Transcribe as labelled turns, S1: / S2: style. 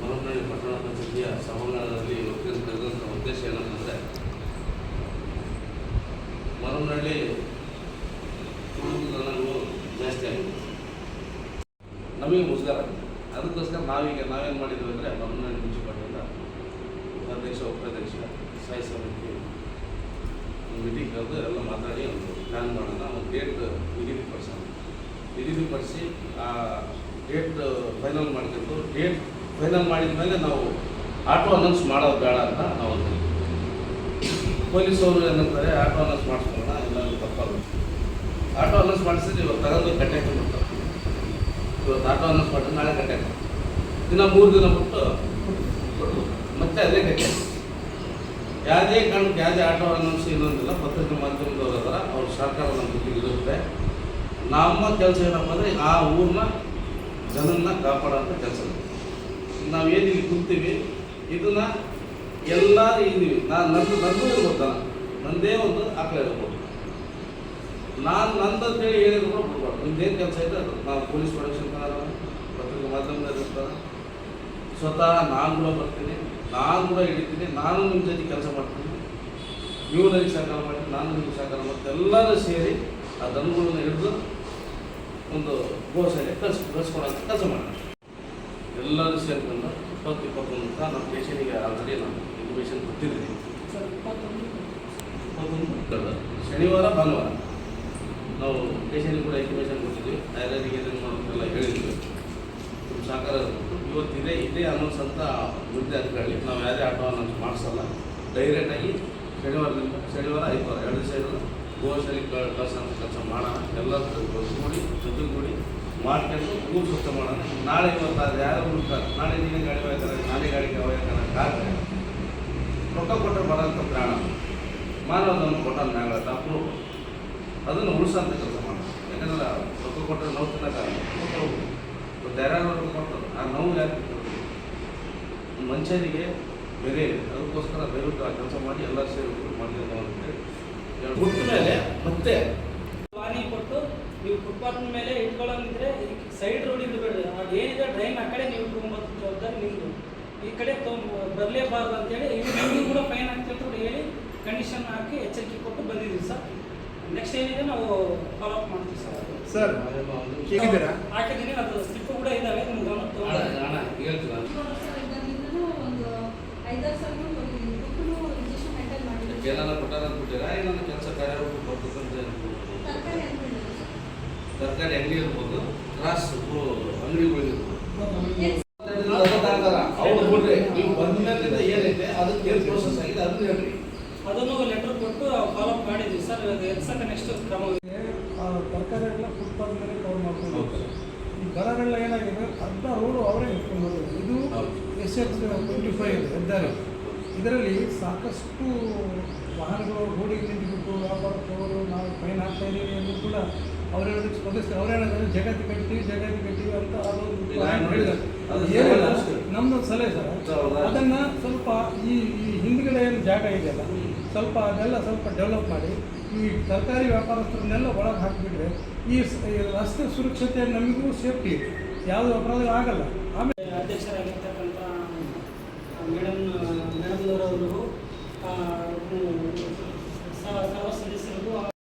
S1: ಮರುನಳ್ಳಿ ಪಟ್ಟಣದ ಜಿಲ್ಲೆಯ ಸಭಾಂಗಣದಲ್ಲಿ ಒಪ್ಪಿಗೆ ಉದ್ದೇಶ ಏನಂತಂದರೆ ಮರಮನಹಳ್ಳಿ ಕುಟುಂಬದನಗಳು ಜಾಸ್ತಿ ನಮಗೆ ಮುಜುಗರ. ಅದಕ್ಕೋಸ್ಕರ ನಾವೀಗ ನಾವೇನು ಮಾಡಿದ್ವಿ ಅಂದರೆ ಮರುನಳ್ಳಿ ಮುನ್ಸಿಪಾಲ್ಟಿಯಿಂದ ಉಪಾಧ್ಯಕ್ಷ ಉಪಾಧ್ಯಕ್ಷ ಸಾಯಿ ಸಮಿತಿ ಮೀಟಿಂಗ್ ಎಲ್ಲ ಮಾತಾಡಿ ಒಂದು ಪ್ಲ್ಯಾನ್ ಮಾಡೋಣ. ಒಂದು ಡೇಟ್ ನಿಗದಿಪಡಿಸೋಣ ನಿಗದಿಪಡಿಸಿ ಆ ಡೇಟ್ ಫೈನಲ್ ಮಾಡಿದ್ರು. ಡೇಟ್ ಫೈನಲ್ ಮಾಡಿದ ಮೇಲೆ ನಾವು ಆಟೋ ಅನೌನ್ಸ್ ಮಾಡೋದು ಬೇಡ ಅಂತ ನಾವು ಪೊಲೀಸವರು ಏನಂತಾರೆ ಆಟೋ ಅನೌನ್ಸ್ ಮಾಡಿಸ್ಕೊಳ್ಳೋಣ ಎಲ್ಲರೂ ತಪ್ಪಾಗುತ್ತೆ. ಆಟೋ ಅನೌನ್ಸ್ ಮಾಡಿಸಿದ್ರೆ ಇವತ್ತು ತಗೊಂಡು ಕಟ್ಟೆ ಬಿಡ್ತಾರೆ. ಇವತ್ತು ಆಟೋ ಅನೌನ್ಸ್ ಮಾಡಿದ್ರೆ ನಾಳೆ ಕಟ್ಟೆ ದಿನ ಮೂರು ದಿನ ಬಿಟ್ಟು ಮತ್ತೆ ಅದೇ ಕಟ್ಟೆ ಯಾವುದೇ ಕಾರಣಕ್ಕೆ ಯಾವುದೇ ಆಟೋ ಅನೌನ್ಸ್ ಇನ್ನೊಂದಿಲ್ಲ, ಪತ್ರಿಕೆ ಮಾಧ್ಯಮದವ್ರ ಅದರ ಅವ್ರ ಸರ್ಕಾರ ನಮ್ಮ ಜೊತೆಗೆ ಇರುತ್ತೆ. ನಮ್ಮ ಕೆಲಸ ಏನಪ್ಪ ಅಂದರೆ ಆ ಊರನ್ನ ಜನನ್ನ ಕಾಪಾಡೋಂಥ ಕೆಲಸ. ನಾವು ಏನು ಇಲ್ಲಿ ಕೂತೀವಿ ಇದನ್ನ ಎಲ್ಲರೂ ಇದ್ದೀವಿ. ನಾನು ನಂದು ನಂದು ಇರ್ಬೋದು ನಂದೇ ಒಂದು ಆಕಳ ಇರ್ಬೋದು. ನಾನು ನಂದಂತೇಳಿ ಹೇಳಿದ್ರು ಬಿಡ್ಬಾರ್ದು. ನಿಮ್ದೇನು ಕೆಲಸ ಇದೆ ಅದು? ನಾವು ಪೊಲೀಸ್ ಪ್ರೊಡಕ್ಷನ್ ಪತ್ರಿಕೆ ಮಾಧ್ಯಮದಲ್ಲಿ ಸ್ವತಃ ನಾನು ಕೂಡ ಬರ್ತೀನಿ, ನಾನು ಕೂಡ ಹಿಡಿತೀನಿ, ನಾನು ನಿಮ್ಮ ಜೊತೆ ಕೆಲಸ ಮಾಡ್ತೀನಿ. ನೀವು ನನಗೆ ಸಹಕಾರ ಮಾಡಿ ನಾನು ನಿಮಗೆ ಸಹಕಾರ ಮಾಡ್ತೀನಿ ಎಲ್ಲರೂ ಸೇರಿ ಆ ದನಗಳನ್ನು ಹಿಡಿದು ಒಂದು ಗೋಶಾಲೆ ಕಳ್ಸಿ ಕಳ್ಸ್ಕೊಡೋಂಥ ಕೆಲಸ ಮಾಡೋಣ. ಎಲ್ಲರೂ ಸೇರ್ಕೊಂಡು ಇಪ್ಪತ್ತು ಇಪ್ಪತ್ತೊಂದು ಅಂತ ನಮ್ಮ ಪೇಷನಿಗೆ ಆಲ್ರೆಡಿ ನಾನು ಇನ್ಫಾರ್ಮೇಷನ್ ಕೊಟ್ಟಿದ್ದೀನಿ. ಇಪ್ಪತ್ತೊಂದು ಶನಿವಾರ ಭಾನುವಾರ. ನಾವು ಪೇಷನಿಗೆ ಕೂಡ ಇನ್ಫಾರ್ಮೇಷನ್ ಕೊಟ್ಟಿದ್ವಿ. ಯಾರ್ಯಾರಿಗೆ ಏನೇನು ಮಾಡೋದೆಲ್ಲ ಹೇಳಿದ್ವಿ. ತುಂಬ ಸಹಕಾರ ಇವತ್ತಿದೆ ಇವತ್ತು ಇದೇ ಅನೌನ್ಸ್ ಅಂತ ಮುಂದೆ ಅಂದ್ಕೊಳ್ಳಿ ನಾವು ಯಾರೇ ಆಟೋ ಅನೌನ್ಸ್ ಮಾಡಿಸಲ್ಲ ಡೈರೆಕ್ಟಾಗಿ ಶನಿವಾರದಿಂದ ಶನಿವಾರ ಐದುವಾರ ಎರಡು ದಿವಸ ಗೋಶಾಲೆ ಕಳ್ಸ ಕೆಲಸ ಮಾಡೋಣ. ಎಲ್ಲರೂ ಕೂಡಿ ಜೊತೆ ಕೂಡಿ ಮಾಡ್ಕೊಂಡು ಊರು ಸ್ವಚ್ಛ ಮಾಡೋಣ. ನಾಳೆ ಇವತ್ತು ಅದು ಯಾರು ಹುಡುಕ್ತಾರೆ? ನಾಳೆ ನೀನೇ ಗಾಡಿ ಹೋಗ್ತಾರೆ ನಾಳೆ ಗಾಡಿಗೆ ಹೋಗ್ತಾರೆ ರೊಕ್ಕ ಕೊಟ್ಟರೆ ಬರೋಂಥ ಪ್ರಾಣ. ಮಾನವದನ್ನು ಕೊಟ್ಟಂತ ಮ್ಯಾಗ ಅಪ್ರೂವ್ ಅದನ್ನು ಉಳಿಸೋಂಥ ಕೆಲಸ ಮಾಡೋಣ. ಯಾಕಂದ್ರೆ ರೊಕ್ಕ ಕೊಟ್ಟರೆ ನೋವು ತಿನ್ನೋಕ್ಕಾಗಲ್ಲ. ಇವತ್ತು ಯಾರ್ಯಾರು ಆ ನೋವು ಯಾಕೆ ಮನುಷ್ಯನಿಗೆ ಬೆಲೆ ಇದೆ. ಅದಕ್ಕೋಸ್ಕರ ದಯವಿಟ್ಟು ಆ ಕೆಲಸ ಮಾಡಿ ಎಲ್ಲ ಸೇರಿ ಮಾಡಿ ಅಂತ ಹೇಳಿ ಹುಟ್ಟಿದ ಮೇಲೆ ಮತ್ತೆ
S2: ಫುಟ್ಪಾತ್ ಮೇಲೆ ಇಟ್ಕೊಳ್ಳೋಂಗಿದ್ರೆ ಸೈಡ್ ರೋಡ್ ಬೇಡ. ಅದು ಏನಿದೆ ಡ್ರೈನ್ ಆ ಕಡೆ ನೀವು ಇಟ್ಕೊಂಬೋದು ಜವಾಬ್ದಾರಿ ನಿಮ್ಮದು ಈ ಕಡೆ ತೊಗೊಂಡು ಬರಲೇಬಾರ್ದು ಅಂತೇಳಿ ಇವ್ರು ನಿಮಗೂ ಕೂಡ ಫೈನ್ ಆಗ್ತಿತ್ತು ಅಂತ ಹೇಳಿ ಕಂಡೀಷನ್ ಹಾಕಿ ಎಚ್ಚರಿಕೆ ಕೊಟ್ಟು ಬಂದಿದ್ದೀವಿ ಸರ್. ನೆಕ್ಸ್ಟ್ ಏನಿದೆ ನಾವು ಫಾಲೋ ಅಪ್ ಮಾಡ್ತೀವಿ ಸರ್.
S3: ಸರ್
S2: ಹಾಕಿದ್ದೀನಿ. ಅದು ಸ್ಲಿಪ್ ಕೂಡ ಇದ್ದಾವೆ
S1: ನಾನು.
S4: ಒಂದು ಐದಾರು ಸಲ ಕೊಟ್ಟು ಇಂಜೆಕ್ಷನ್ ಅಟೆಂಡ್ ಮಾಡಿದ್ರು
S1: ಏನಾರ ಕೊಟ್ಟಾರ ಕೆಲಸ
S4: ತರಕಾರಿ
S1: ಅಂಗಡಿ ಇರ್ಬೋದು ಕ್ರಾಸ್ ಅಂಗಡಿಗಳಿರ್ಬೋದು ಅವ್ರು ಬಿಡ್ರಿ. ನೀವು ಬಂದ ಮೇಲೆ ಏನೈತೆ ಅದಕ್ಕೆ ಏನು ಪ್ರೋಸೆಸ್ ಆಗಿದೆ ಅದನ್ನ ಹೇಳ್ರಿ.
S2: ಅದನ್ನು ಲೆಟರ್ ಕೊಟ್ಟು ಫಾಲೋ ಅಪ್ ಮಾಡಿದ್ವಿ. ಸರ್ ಎಕ್ಸಕ್ಕೆ ನೆಕ್ಸ್ಟ್ ಕ್ರಮ
S3: ತರಕಾರಿ ಎಲ್ಲ ಫುಟ್ಪಾತ್ ಮೇಲೆ ಕವರ್ ಮಾಡ್ಕೊಂಡು ಹೋಗ್ತಾರೆ ಈ ಬರವೆಲ್ಲ ಏನಾಗಿದೆ? ಅರ್ಧ ರೋಡು ಅವರೇ ಇಟ್ಕೊಂಡು ಇದು. ಎಸ್ ಎಫ್ ಟ್ವೆಂಟಿ ಫೈವ್ ಹೆದ್ದಾರಿ. ಇದರಲ್ಲಿ ಸಾಕಷ್ಟು ವಾಹನಗಳು ರೋಡಿಗೆ ನಿಂತುಬಿಟ್ಟು ವ್ಯಾಪಾರ ಹೋಗೋದು ನಾವು ಫೈನ್ ಹಾಕ್ತಾ ಇದ್ದೀವಿ ಎಂದು ಕೂಡ ಅವ್ರು ಹೇಳೋದಕ್ಕೆ ಸ್ಪಂದಿಸ್ತಾರೆ. ಅವ್ರು ಹೇಳಿದ್ರೆ ಜಗತ್ತು ಕಟ್ತೀವಿ ಜಗತ್ತು ಕಟ್ತೀವಿ ಅಂತ
S1: ಅದು
S3: ಏನಿಲ್ಲ. ನಮ್ದೊಂದು ಸಲಹೆ ಸರ್? ಅದನ್ನ ಸ್ವಲ್ಪ ಈ ಈ ಹಿಂದ್ಗಡೆ ಏನು ಜಾಗ ಇದೆಯಲ್ಲ ಸ್ವಲ್ಪ ಅದೆಲ್ಲ ಸ್ವಲ್ಪ ಡೆವಲಪ್ ಮಾಡಿ ಈ ಸರ್ಕಾರಿ ವ್ಯಾಪಾರಸ್ಥರನ್ನೆಲ್ಲ ಒಳಗೆ ಹಾಕಿಬಿಟ್ರೆ ಈ ಸ- ಈ ರಸ್ತೆ ಸುರಕ್ಷತೆ ನಮಗೂ ಸೇಫ್ಟಿ. ಯಾವುದು ಅಪರಾಧ ಆಗಲ್ಲ. ಆಮೇಲೆ
S2: ಅಧ್ಯಕ್ಷರಾಗಿರ್ತಕ್ಕಂಥ ಮೇಡಮ್ ಮೇಡಮ್ನವರವರು ಸರ್ವ ಸದಸ್ಯರಿಗೂ